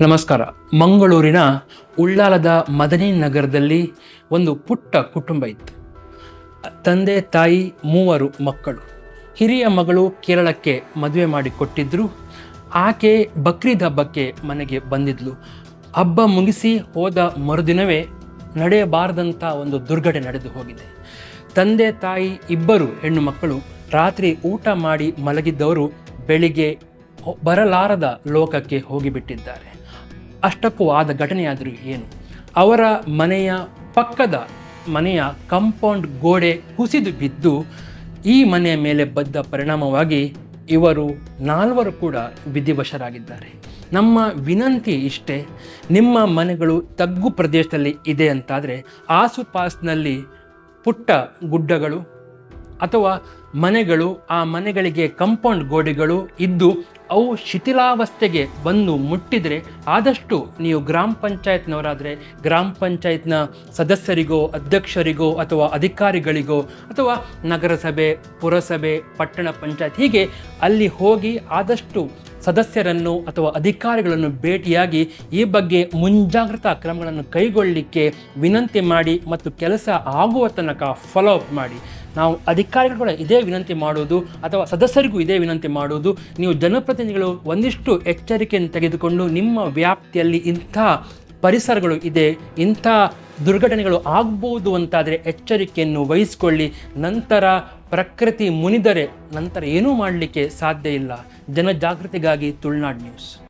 ನಮಸ್ಕಾರ. ಮಂಗಳೂರಿನ ಉಳ್ಳಾಲದ ಮದನಿ ನಗರದಲ್ಲಿ ಒಂದು ಪುಟ್ಟ ಕುಟುಂಬ ಇತ್ತು. ತಂದೆ, ತಾಯಿ, ಮೂವರು ಮಕ್ಕಳು. ಹಿರಿಯ ಮಗಳು ಕೇರಳಕ್ಕೆ ಮದುವೆ ಮಾಡಿ ಕೊಟ್ಟಿದ್ರು ಆಕೆ ಬಕ್ರೀದ್ ಹಬ್ಬಕ್ಕೆ ಮನೆಗೆ ಬಂದಿದ್ಲು. ಹಬ್ಬ ಮುಗಿಸಿ ಹೋದ ಮರುದಿನವೇ ನಡೆಯಬಾರದಂಥ ಒಂದು ದುರ್ಘಟನೆ ನಡೆದು ಹೋಗಿದೆ. ತಂದೆ, ತಾಯಿ ಇಬ್ಬರು ಹೆಣ್ಣು ಮಕ್ಕಳು ರಾತ್ರಿ ಊಟ ಮಾಡಿ ಮಲಗಿದ್ದವರು ಬೆಳಿಗ್ಗೆ ಬರಲಾರದ ಲೋಕಕ್ಕೆ ಹೋಗಿಬಿಟ್ಟಿದ್ದಾರೆ. ಅಷ್ಟಕ್ಕೂ ಆದ ಘಟನೆಯಾದರೂ ಏನು? ಅವರ ಮನೆಯ ಪಕ್ಕದ ಮನೆಯ ಕಾಂಪೌಂಡ್ ಗೋಡೆ ಕುಸಿದು ಬಿದ್ದು ಈ ಮನೆಯ ಮೇಲೆ ಬದ್ದ ಪರಿಣಾಮವಾಗಿ ಇವರು ನಾಲ್ವರು ಕೂಡ ವಿಧಿವಶರಾಗಿದ್ದಾರೆ. ನಮ್ಮ ವಿನಂತಿ ಇಷ್ಟೇ, ನಿಮ್ಮ ಮನೆಗಳು ತಗ್ಗು ಪ್ರದೇಶದಲ್ಲಿ ಇದೆ ಅಂತಾದರೆ ಆಸುಪಾಸಿನಲ್ಲಿ ಪುಟ್ಟ ಗುಡ್ಡಗಳು ಅಥವಾ ಮನೆಗಳು, ಆ ಮನೆಗಳಿಗೆ ಕಂಪೌಂಡ್ ಗೋಡೆಗಳು ಇದ್ದು ಅವು ಶಿಥಿಲಾವಸ್ಥೆಗೆ ಬಂದು ಮುಟ್ಟಿದರೆ ಆದಷ್ಟು ನೀವು ಗ್ರಾಮ ಪಂಚಾಯತ್ನವರಾದರೆ, ಗ್ರಾಮ ಪಂಚಾಯತ್ನ ಸದಸ್ಯರಿಗೋ, ಅಧ್ಯಕ್ಷರಿಗೋ ಅಥವಾ ಅಧಿಕಾರಿಗಳಿಗೋ ಅಥವಾ ನಗರಸಭೆ, ಪುರಸಭೆ, ಪಟ್ಟಣ ಪಂಚಾಯತ್ ಹೀಗೆ ಅಲ್ಲಿ ಹೋಗಿ ಆದಷ್ಟು ಸದಸ್ಯರನ್ನು ಅಥವಾ ಅಧಿಕಾರಿಗಳನ್ನು ಭೇಟಿಯಾಗಿ ಈ ಬಗ್ಗೆ ಮುಂಜಾಗ್ರತಾ ಕ್ರಮಗಳನ್ನು ಕೈಗೊಳ್ಳಲಿಕ್ಕೆ ವಿನಂತಿ ಮಾಡಿ ಮತ್ತು ಕೆಲಸ ಆಗುವ ತನಕ ಫಾಲೋ ಅಪ್ ಮಾಡಿ. ನಾವು ಅಧಿಕಾರಿಗಳು ಕೂಡ ಇದೇ ವಿನಂತಿ ಮಾಡುವುದು ಅಥವಾ ಸದಸ್ಯರಿಗೂ ಇದೇ ವಿನಂತಿ ಮಾಡುವುದು. ನೀವು ಜನಪ್ರತಿನಿಧಿಗಳು ಒಂದಿಷ್ಟು ಎಚ್ಚರಿಕೆಯನ್ನು ತೆಗೆದುಕೊಂಡು ನಿಮ್ಮ ವ್ಯಾಪ್ತಿಯಲ್ಲಿ ಇಂಥ ಪರಿಸರಗಳು ಇದೆ, ಇಂಥ ದುರ್ಘಟನೆಗಳು ಆಗ್ಬೋದು ಅಂತಾದರೆ ಎಚ್ಚರಿಕೆಯನ್ನು ವಹಿಸಿಕೊಳ್ಳಿ. ನಂತರ ಪ್ರಕೃತಿ ಮುನಿದರೆ ನಂತರ ಏನೂ ಮಾಡಲಿಕ್ಕೆ ಸಾಧ್ಯ ಇಲ್ಲ. ಜನಜಾಗೃತಿಗಾಗಿ ತುಳುನಾಡು ನ್ಯೂಸ್.